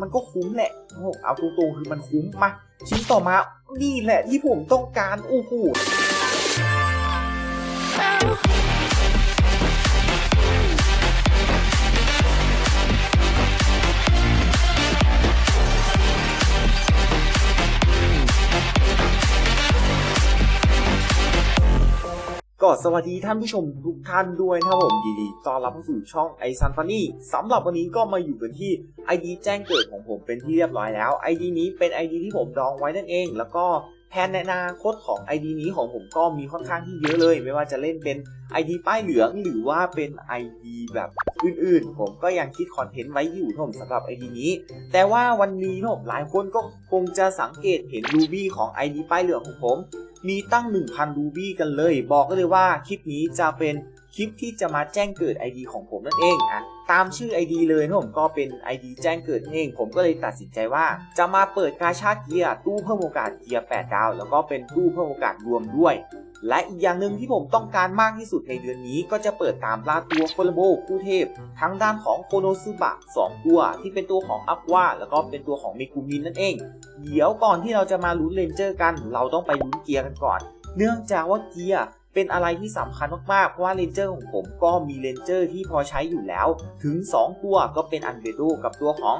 มันก็คุ้มแหละโอ้เอาตรงๆคือมันคุ้มมาชิ้นต่อมานี่แหละที่ผมต้องการโอ้โห ก็สวัสดีท่านผู้ชมทุกท่านด้วยนะครับผมยินดีต้อนรับเข้าสู่ช่องไอซันฟันนี่สำหรับวันนี้ก็มาอยู่กันที่ ID แจ้งเกิดของผมเป็นที่เรียบร้อยแล้ว ID นี้เป็น ID ที่ผมดองไว้นั่นเอง แล้วก็แผนในอนาคตของ ID นี้ของผมก็มีค่อนข้างที่เยอะเลย ไม่ว่าจะเล่นเป็น ID ป้ายเหลืองหรือว่าเป็น ID แบบอื่นๆ ผมก็ยังคิดคอนเทนต์ไว้อยู่ผมสำหรับ ID นี้ แต่ว่าวันนี้ผมหลายคนก็คงจะสังเกตเห็นรูบี้ของ ID ป้ายเหลืองของผม มีตั้ง 1,000รูบี้กันเลย บอกก็เลยว่าคลิปนี้จะเป็นคลิปที่จะมาแจ้งเกิด ID ของผมนั่นเองอะตามชื่อ ID เลยนะผมก็เป็น ID แจ้งเกิดนั่นเอง ผมก็เลยตัดสินใจว่า จะมาเปิดกาชาเกียร์ตู้เพิ่มโอกาสเกียร์8ดาว แล้วก็เป็นตู้เพิ่มโอกาสรวมด้วย และอีกอย่างหนึ่งที่ผมต้องการมากที่สุดในเดือนนี้ก็จะเปิดตามล่าตัวโคลโบคู่เทพ ทั้งด้านของโคโนซึบะ2ตัวที่เป็นตัวของอัควาแล้วก็เป็นตัวของเมกุมินนั่นเอง เดี๋ยวก่อนที่เราจะมาลุ้นเลนเจอร์กัน เราต้องไปลุ้นเกียร์กันก่อน เนื่องจากว่าเกียร์ เป็นอะไรที่สำคัญมากๆ เพราะว่าเลนเจอร์ของผมก็มีเลนเจอร์ที่พอใช้อยู่แล้ว ถึง 2 ตัวก็เป็นอันเบโดกับตัวของ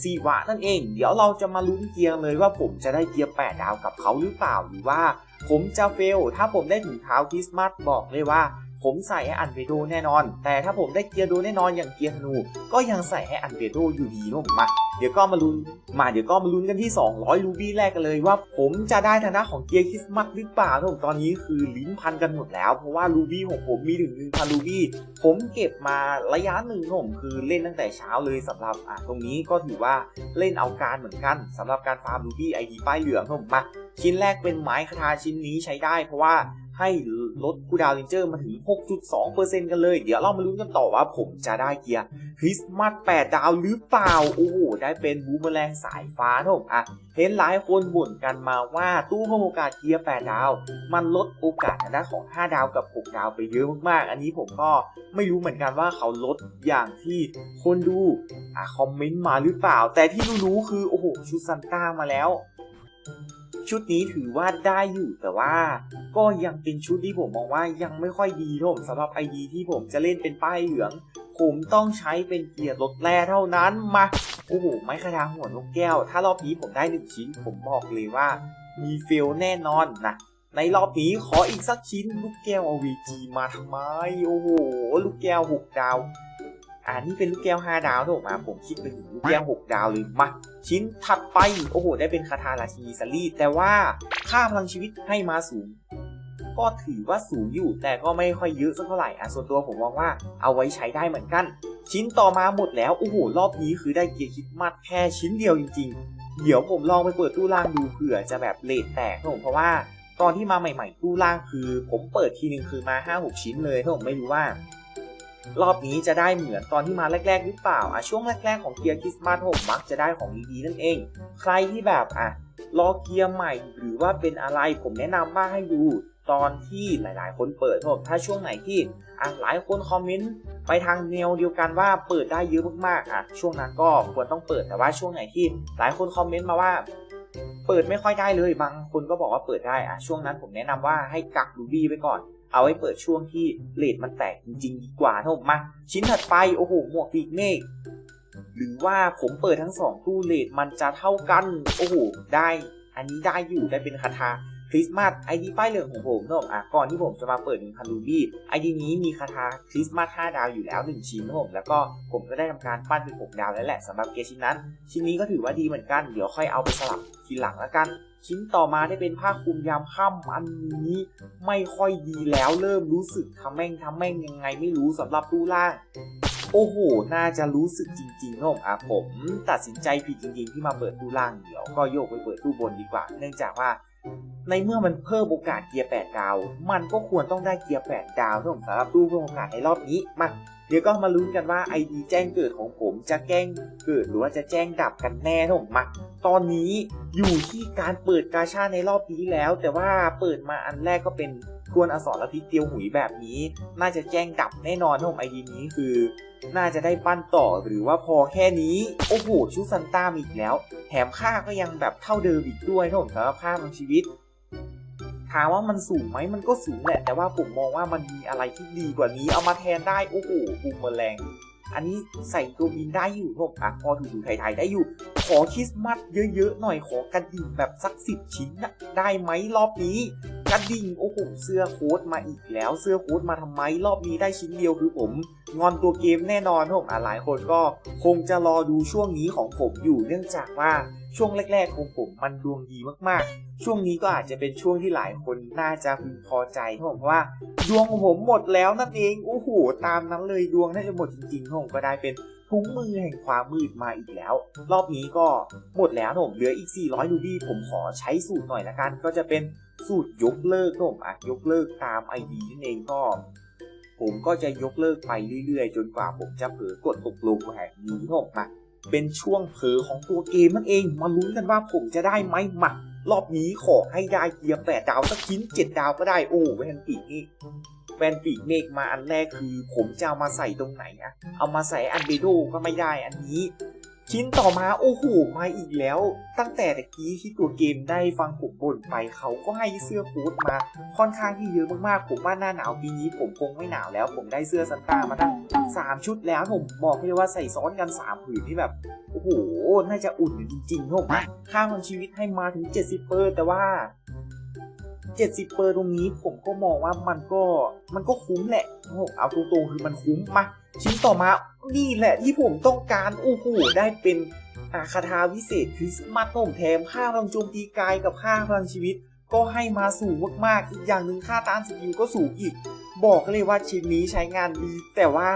ซีวะนั่นเอง เดี๋ยวเราจะมาลุ้นเกียร์เลยว่าผมจะได้เกียร์ 8 ดาวกับเขาหรือเปล่าหรือว่า ผมจะเฟล ถ้าผมได้ถึงเท้าคริสต์มาสบอกเลยว่าผมใส่ให้อันเบโดแน่นอน แต่ถ้าผมได้เกียร์โดแน่นอนอย่างเกียร์ธนู ก็ยังใส่ให้อันเบโดอยู่ดีนุ่มมาเดี๋ยวก็มาลุ้นมาเดี๋ยวก็มาลุ้นกันที่ 200 รูบี้แรกกันเลยว่าผมจะได้ฐานะของเกียร์คริสต์มาสหรือเปล่าทุกตอนนี้คือลิ้นพันกันหมดแล้ว เพราะว่ารูบี้ของผมมีถึง1,000รูบี้ผมเก็บมาระยะหนึ่งผมคือเล่นตั้งแต่เช้าเลยสำหรับอะตรงนี้ก็ถือว่าเล่นเอาการเหมือนกันสำหรับการฟาร์มรูบี้ไอดีป้ายเหลืองผมมาชิ้นแรกเป็นไม้คาถาชิ้นนี้ใช้ได้ เพราะว่าให้ลดคูดาวน์เลนเจอร์มาถึง 6.2%กันเลย เดี๋ยวเรามาลุ้นกันต่อว่าผมจะได้เกียร์คริสต์มาส8ดาวหรือเปล่า โอ้โห ได้เป็นบูมเมอแรงสายฟ้านะผมอะเห็นหลายคนบ่นกันมาว่าตู้เพิ่มโอกาสเกียร์ 8 ดาว มันลดโอกาสทางด้านของ 5 ดาวกับ 6 ดาวไปเยอะมากๆ อันนี้ผมก็ไม่รู้เหมือนกันว่าเขาลดอย่างที่คนดูอะคอมเมนต์มาหรือเปล่า แต่ที่รู้ๆคือโอ้โหชุดซันต้ามาแล้วชุดนี้ถือว่าได้อยู่แต่ว่าก็ยังเป็นชุดที่ผมมองว่ายังไม่ค่อยดีนะผมสำหรับไอดีที่ผมจะเล่นเป็นป้ายเหลือง ผมต้องใช้เป็นเกียร์รถแร่เท่านั้นมา โอ้โหไม้คาถาหัวนกแก้ว ถ้ารอบนี้ผมได้หนึ่งชิ้น ผมบอกเลยว่า มีเฟลแน่นอนนะในรอบนี้ขออีกสักชิ้น ลูกแก้ว OVG มาทำไม โอ้โห ลูกแก้วหกดาว อ่านี่เป็นลูกแก้ว 5 ดาวถูกไหมผมคิดเป็นลูกแก้ว 6 ดาวเลยมา ชิ้นถัดไป โอ้โห ได้เป็นคาถาราชินีซารีแต่ว่าค่าพลังชีวิตให้มาสูง ก็ถือว่าสูงอยู่ แต่ก็ไม่ค่อยเยอะสักเท่าไหร่อะส่วนตัวผมมองว่าเอาไว้ใช้ได้เหมือนกัน ชิ้นต่อมาหมดแล้วโอ้โหรอบนี้คือได้เกียร์คิดมัดแค่ชิ้นเดียวจริง ๆ เดี๋ยวผมลองไปเปิดตู้ล่างดูเผื่อจะแบบเลทแตกนะผมเพราะว่าตอนที่มาใหม่ๆตู้ล่างคือ ผมเปิดทีนึงคือมา 5-6 ชิ้นเลยถ้าผมไม่รู้ว่า รอบนี้จะได้เหมือนตอนที่มาแรก ๆ หรือเปล่าอะช่วงแรก ๆ ของเกียร์คริสต์มาสผมมักจะได้ของดีๆนั่นเอง ใครที่แบบอะรอเกียร์ใหม่หรือว่าเป็นอะไรผมแนะนำว่าให้ดู ตอนที่หลาย ๆ คนเปิดผมถ้าช่วงไหนที่อะหลายคนคอมเมนต์ไปทางแนวเดียวกันว่าเปิดได้เยอะมากๆอะช่วงนั้นก็ควรต้องเปิดแต่ว่าช่วงไหนที่หลายคนคอมเมนต์มาว่าเปิดไม่ค่อยได้เลยบางคนก็บอกว่าเปิดได้อะช่วงนั้นผมแนะนำว่าให้กักรูบี้ไว้ก่อน เอาไว้เปิดช่วงที่เลทมันแตกจริงๆดีกว่าถ้าผมมา ชิ้นถัดไปโอ้โหหมวกปีกเมฆหรือว่าผมเปิดทั้งสองตู้เลทมันจะเท่ากัน โอ้โหได้ อันนี้ได้อยู่ได้เป็นคาถา คริสต์มาสไอดีป้ายเหลืองของผมเนอะอะก่อนที่ผมจะมาเปิด1 0 0 0รูบี้ไอดีนี้มีคาถาคริสต์มาส5ดาวอยู่แล้ว 1 ชิ้นนะผมแล้วก็ผมก็ได้ทำการปั้นเป็น6ดาวแล้วแหละสำหรับเกชิ้นนั้น ชิ้นนี้ก็ถือว่าดีเหมือนกันเดี๋ยวค่อยเอาไปสลับทีหลังแล้วกัน ชิ้นต่อมาได้เป็นผ้าคลุมยามค่ำอันนี้ไม่ค่อยดีแล้วเริ่มรู้สึกทำแม่งทำแม่งยังไงไม่รู้สำหรับตู้ล่างโอ้โห น่าจะรู้สึกจริงๆนะผมอะผม ตัดสินใจผิดจริงๆ ที่มาเปิดตู้ล่างเดี๋ยวก็โยกไปเปิดตู้บนดีกว่า เนื่องจากว่า ในเมื่อมันเพิ่มโอกาสเกียร์8ดาว มันก็ควรต้องได้เกียร์8ดาวนะผมสำหรับตู้เพิ่มโอกาสในรอบนี้มาเดี๋ยวก็มาลุ้นกันว่า ID แจ้งเกิดของผมจะแจ้งเกิดหรือว่าจะแจ้งดับกันแน่นะผมมาตอนนี้อยู่ที่การเปิดกาชาในรอบนี้แล้ว แต่ว่าเปิดมาอันแรกก็เป็นทวนอสรพิษเตียวหุยแบบนี้ น่าจะแจ้งดับแน่นอนถ้าผมไอดีนี้คือ น่าจะได้ปั้นต่อหรือว่าพอแค่นี้ โอ้โหชุดซันต้ามีอีกแล้ว แถมค่าก็ยังแบบเท่าเดิมอีกด้วยถ้าผมสารภาพของชีวิต ถามว่ามันสูงไหมมันก็สูงแหละ แต่ว่าผมมองว่ามันมีอะไรที่ดีกว่านี้ เอามาแทนได้ โอ้โหบูมเมอร์แรงอันนี้ใส่ตัวบินได้อยู่ผมอะพอถูๆไทยๆได้อยู่ ขอคริสต์มาสเยอะๆหน่อยขอกระดิ่งแบบสักสิบชิ้นนะได้ไหมรอบนี้กระดิ่งโอ้โหเสื้อโค้ดมาอีกแล้ว เสื้อโค้ดมาทำไมรอบนี้ได้ชิ้นเดียวคือผม งอนตัวเกมแน่นอนผมอะหลายคนก็คงจะรอดูช่วงนี้ของผมอยู่เนื่องจากว่า ช่วงแรกๆของผมมันดวงดีมากๆ ช่วงนี้ก็อาจจะเป็นช่วงที่หลายคนน่าจะพึงพอใจเพราะผมว่า ดวงของผมหมดแล้วนั่นเองโอ้โหตามนั้นเลยดวงน่าจะหมดจริงๆผมก็ได้เป็นถุงมือแห่งความมืดมาอีกแล้ว รอบนี้ก็หมดแล้วผมเหลืออีก 400รูบี้ผมขอใช้สูตรหน่อยละกัน ก็จะเป็นสูตรยกเลิกผมอะยกเลิกตาม ID นั่นเองก็ ผมก็จะยกเลิกไปเรื่อยๆ จนกว่าผมจะเผลอกดตกลงแห่งนี้ผมมา เป็นช่วงเผลอของตัวเกมนั่นเอง มาลุ้นกันว่าผมจะได้ไหมหมัดรอบนี้ขอให้ได้เกียร์แปดดาวสักชิ้นเจ็ดดาวก็ได้โอ้แวนปีกนี่แวนปีกเมกมาอันแรกคือ ผมจะเอามาใส่ตรงไหนอะเอามาใส่อันเบโดก็ไม่ได้อันนี้ ชิ้นต่อมาโอ้โหมาอีกแล้ว ตั้งแต่ตะกี้ที่ตัวเกมได้ฟังผมบ่นไปเขาก็ให้เสื้อโค้ทมาค่อนข้างที่เยอะมากๆ ผมว่าหน้าหนาวปีนี้ผมคงไม่หนาวแล้ว ผมได้เสื้อซันต้ามาตั้งสามชุดแล้วผมบอกเลยว่าใส่ซ้อนกันสามผืนที่แบบโอ้โหน่าจะอุ่นจริงๆผมค่าของชีวิตให้มาถึง 70เปอร์แต่ว่า 70 เปอร์ตรงนี้ผมก็มองว่ามันก็มันก็คุ้มแหละผมเอาตรงๆคือมันคุ้มมาชิ้นต่อมานี่แหละที่ผมต้องการโอ้โหได้เป็นอาคาทาวิเศษคริสต์มาสผมแถมค่าพลังโจมตีกายกับค่าพลังชีวิต ก็ให้มาสูงมากๆอีกอย่างหนึ่งค่าต้านสกิลก็สูงอีก บอกเลยว่าชิ้นนี้ใช้งานดี แต่ว่า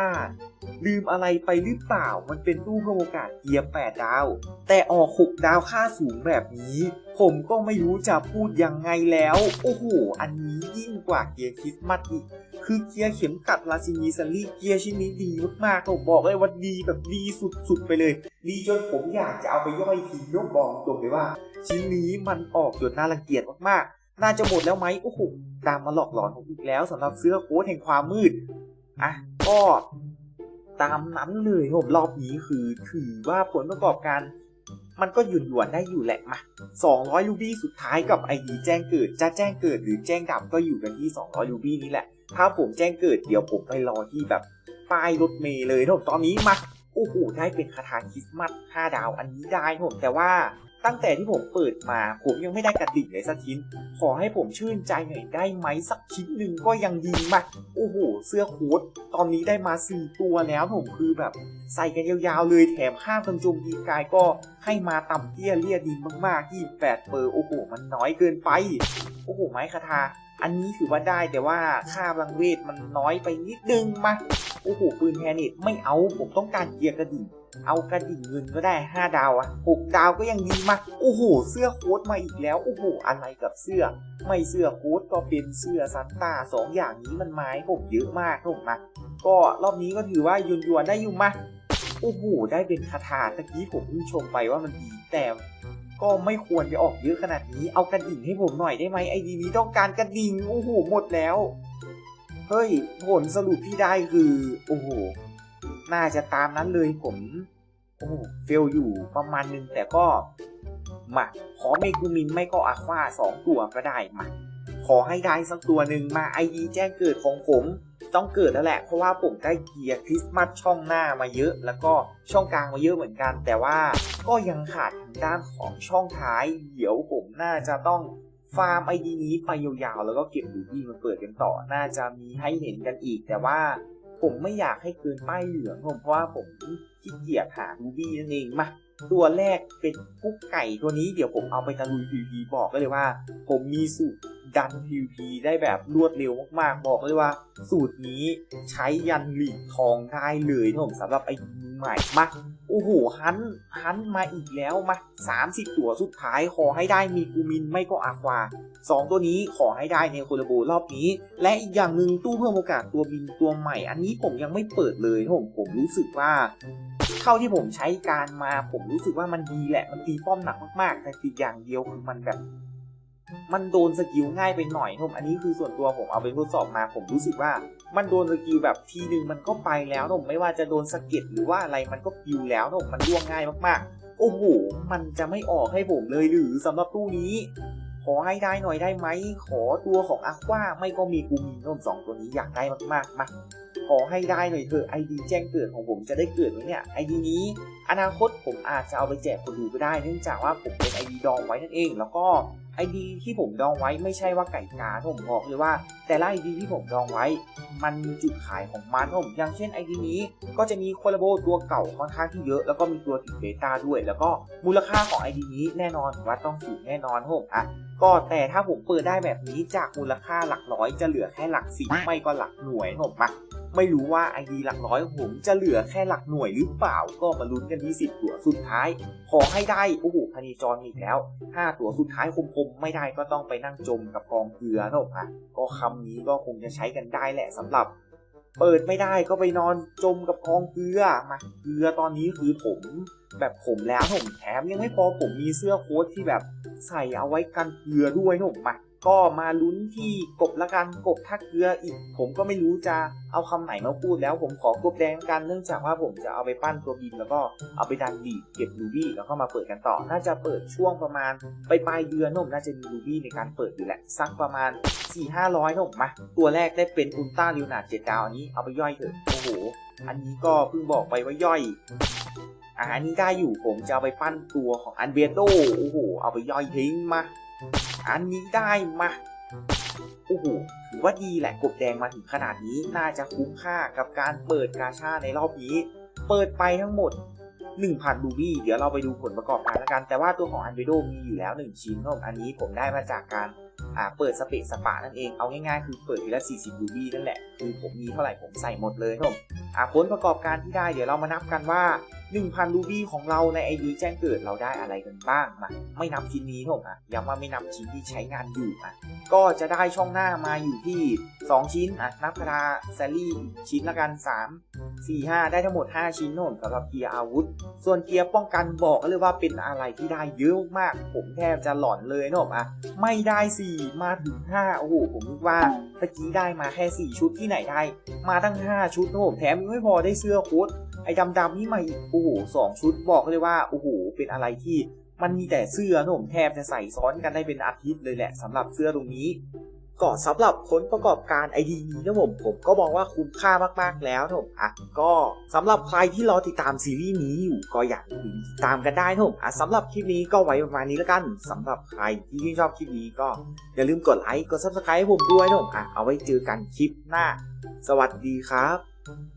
ลืมอะไรไปหรือเปล่า มันเป็นตู้เพิ่มโอกาสเกียร์8ดาว แต่ออก6ดาวค่าสูงแบบนี้ ผมก็ไม่รู้จะพูดยังไงแล้ว โอ้โห อันนี้ยิ่งกว่าเกียร์คริสต์มาสอีก คือเกียร์เข็มกัดลาซินีซันลี่เกียร์ชิ้นนี้ดีมากๆผมบอกเลยว่าดีแบบดีสุดๆไปเลย ดีจนผมอยากจะเอาไปย่อยทิ้งยกบอกตรงเลยว่า ชิ้นนี้มันออกจนน่ารังเกียจมากๆ น่าจะหมดแล้วไหมโอ้โหตามมาหลอกหลอนผมอีกแล้วสำหรับเสื้อโค้ทแห่งความมืดอะก็ตามนั้นเลยผมรอบนี้คือถือว่าผลประกอบการ มันก็หยุ่นหยวนได้อยู่แหละมา200รูบี้สุดท้ายกับ ID แจ้งเกิดจะแจ้งเกิดหรือแจ้งดับก็อยู่กันที่ 200รูบี้นี่แหละ ถ้าผมแจ้งเกิดเดี๋ยวผมไปรอที่แบบป้ายรถเมล์เลยผมตอนนี้มาโอ้โหได้เป็นคาถาคริสต์มาส5ดาวอันนี้ได้ผมแต่ว่า ตั้งแต่ที่ผมเปิดมาผมยังไม่ได้กระดิ่งเลยสักชิ้น ขอให้ผมชื่นใจหน่อยได้ไหมสักชิ้นหนึ่งก็ยังดีมากโอ้โห เสื้อโค้ทตอนนี้ได้มา4ตัวแล้วผมคือแบบ ใส่กันยาวๆเลยแถมค่าบรรจุดีกายก็ให้มาต่ำเตี้ยเลี่ยดีมากๆที่8เปอร์โอ้โห มันน้อยเกินไป โอ้โหไม้คาถาอันนี้ถือว่าได้แต่ว่าค่าพลังเวทมันน้อยไปนิดนึงมา โอ้โหปืนแฮนิตไม่เอาผมต้องการเกียร์กระดิ่ง เอากระดิ่งเงินก็ได้ 5 ดาวอะ6ดาวก็ยังดีมากโอ้โห เสื้อโค้ทมาอีกแล้วโอ้โหอะไรกับเสื้อ ไม่เสื้อโค้ทก็เป็นเสื้อซันต้าสองอย่างนี้มันไม้ผมเยอะมากผมนะก็รอบนี้ก็ถือว่ายุนยวนได้อยู่มาโอ้โหได้เป็นคาถาตะกี้ผมเพิ่งชมไปว่ามันดีแต่ก็ไม่ควรจะออกเยอะขนาดนี้ เอากระดิ่งให้ผมหน่อยได้ไหมไอดีนี้ต้องการกระดิ่ง โอ้โห หมดแล้ว เฮ้ย ผลสรุปที่ได้คือ โอ้โห น่าจะตามนั้นเลยผม โอ้โห เฟลอยู่ประมาณนึง แต่ก็มาขอเมกูมินไม่ก็อาควาสองตัวก็ได้มาขอให้ได้สักตัวหนึ่งมาไอดีแจ้งเกิดของผม ต้องเกิดแล้วแหละ เพราะว่าผมได้เกียร์คริสต์มาสช่องหน้ามาเยอะ แล้วก็ช่องกลางมาเยอะเหมือนกัน แต่ว่าก็ยังขาดทางด้านของช่องท้าย เดี๋ยวผมน่าจะต้อง ฟาร์มไอดีนี้ไปยาวๆ แล้วก็เก็บดูดีมาเปิดกันต่อ น่าจะมีให้เห็นกันอีก แต่ว่าผมไม่อยากให้เกินป้ายเหลืองผมเพราะว่าผมขี้เกียจหาดูบี้นั่นเองมา ตัวแรกเป็นกุ๊กไก่ตัวนี้เดี๋ยวผมเอาไปตะลุย PVP บอกก็เลยว่า ผมมีสูตรดัน PVP ได้แบบรวดเร็วมากๆ บอกเลยว่า สูตรนี้ใช้ยันหลีกทองได้เลยนะผมสำหรับไอ้มือใหม่มาโอ้โหฮันฮันมาอีกแล้วมา30 ตัวสุดท้ายขอให้ได้มีกูมินไม่ก็อาควาสองตัวนี้ขอให้ได้ในโคลโบรอบนี้ และอีกอย่างหนึ่งตู้เพิ่มโอกาสตัวบินตัวใหม่ อันนี้ผมยังไม่เปิดเลยผมผมรู้สึกว่า เท่าที่ผมใช้การมาผมรู้สึกว่ามันดีแหละ มันตีป้อมหนักมากๆ แต่ติดอย่างเดียวคือมันแบบ มันโดนสกิลง่ายไปหน่อยผมอันนี้คือส่วนตัวผมเอาไปทดสอบมา ผมรู้สึกว่ามันโดนสกิลแบบทีนึงมันก็ไปแล้วผมไม่ว่าจะโดนสะเก็ดหรือว่าอะไรมันก็ปิวแล้วผมมันล่วงง่ายมากๆ โอ้โห มันจะไม่ออกให้ผมเลยหรือสำหรับตู้นี้ ขอให้ได้หน่อยได้ไหม ขอตัวของอาควาไม่ก็มีกูมีนมสองตัวนี้อยากได้มากๆมา ขอให้ได้หน่อยเถอะไอดีแจ้งเกิดของผมจะได้เกิดไหมเนี่ยไอดีนี้ อนาคตผมอาจจะเอาไปแจกคนดูก็ได้ เนื่องจากว่าผมเป็นไอดีดองไว้นั่นเอง แล้วก็ไอดีที่ผมดองไว้ไม่ใช่ว่าไก่กาผมบอกเลยว่า แต่ละไอดีที่ผมดองไว้ มันมีจุดขายของมันผมอย่างเช่นไอดีนี้ ก็จะมีโคลาโบตัวเก่าค่อนข้างที่เยอะ แล้วก็มีตัวติดเบต้าด้วย แล้วก็มูลค่าของไอดีนี้แน่นอนว่าต้องสูงแน่นอนผมอะก็แต่ถ้าผมเปิดได้แบบนี้จากมูลค่าหลักร้อยจะเหลือแค่หลักสิบไม่ก็หลักหน่วยผมมาไม่รู้ว่าไอดีหลักร้อยของผมจะเหลือแค่หลักหน่วยหรือเปล่าก็มาลุ้นกันที่สิบตัวสุดท้าย ขอให้ได้ โอ้โหพนีจรอีกแล้วห้าตัวสุดท้ายคมๆ ไม่ได้ก็ต้องไปนั่งจมกับกองเกลือนะผมอะก็คำนี้ก็คงจะใช้กันได้แหละสำหรับ เปิดไม่ได้ก็ไปนอนจมกับกองเกลือมาเกลือตอนนี้คือผมแบบผมแล้วผมแถมยังไม่พอผมมีเสื้อโค้ทที่แบบใส่เอาไว้กันเกลือด้วยนะผมมา ก็มาลุ้นที่กบละกันกบถ้าเกลืออีก ผมก็ไม่รู้จะเอาคำไหนมาพูดแล้วผมขอกบแดงกันเนื่องจากว่าผมจะเอาไปปั้นตัวบินแล้วก็เอาไปดันดีเก็บรูบี้แล้วก็มาเปิดกันต่อ น่าจะเปิดช่วงประมาณไปปลายเดือนนมน่าจะมีรูบี้ในการเปิดอยู่แหละสักประมาณ 4 5 0 0นะผมมาตัวแรกได้เป็นอุลตร้าลิวนาเจ็ดดาวอันนี้เอาไปย่อยเถอะโอ้โหอันนี้ก็เพิ่งบอกไปว่าย่อยอ่าอันนี้ได้อยู่ผมจะเอาไปปั้นตัวของอันเบียโตโอ้โหเอาไปย่อยทิ้งมา อันนี้ได้มาโอ้โหถือว่าดีแหละกบแดงมาถึงขนาดนี้น่าจะคุ้มค่ากับการเปิดกาชาในรอบนี้ เปิดไปทั้งหมด 1,000รูบี้เดี๋ยวเราไปดูผลประกอบการแล้วกัน แต่ว่าตัวของอันเบโดมีอยู่แล้ว 1 ชิ้นครับอันนี้ผมได้มาจากการอ่าเปิดสเปซสปานั่นเองเอาง่ายๆคือเปิดทีละ 40รูบี้นั่นแหละคือผมมีเท่าไหร่ผมใส่หมดเลยครับผมอ่าผลประกอบการที่ได้เดี๋ยวเรามานับกันว่า1,000 รูบี้ของเราใน ID แจ้งเกิดเราได้อะไรกันบ้างมาไม่นับชิ้นนี้ผมนะย้ำว่าไม่นับชิ้นที่ใช้งานอยู่อะก็จะได้ช่องหน้ามาอยู่ที่ 2 ชิ้นอะนับคาราแซลลี่ชิ้นละกัน 3 4 5 ได้ทั้งหมด 5 ชิ้นโน่นสำหรับเกียร์อาวุธ ส่วนเกียร์ป้องกันบอกเลยว่าเป็นอะไรที่ได้เยอะมาก ผมแทบจะหลอนเลยนะผมอะไม่ได้ 4 มาถึง 5 โอ้โห ผมนึกว่าตะกี้ได้มาแค่ 4 ชุดที่ไหนได้ มาตั้ง 5 ชุดนะผมแถมยังไม่พอได้เสื้อโค้ท ไอ้ดำๆนี่มาอีกโอ้โหสองชุดบอกเลยว่าโอ้โหเป็นอะไรที่มันมีแต่เสื้อนะผมแทบจะใส่ซ้อนกันได้เป็นอาทิตย์เลยแหละสำหรับเสื้อตรงนี้ก็สำหรับผลประกอบการ ID นี้นะผมผมก็มองว่าคุ้มค่ามากๆแล้วนะผมอะก็สำหรับใครที่รอติดตามซีรีส์นี้อยู่ก็อยากติดตามกันได้นะผมอะสำหรับคลิปนี้ก็ไว้ประมาณนี้แล้วกันสำหรับใครที่ชื่นชอบคลิปนี้ก็อย่าลืมกดไลค์กด subscribe ให้ผมด้วยนะผมอะเอาไว้เจอกันคลิปหน้า สวัสดีครับ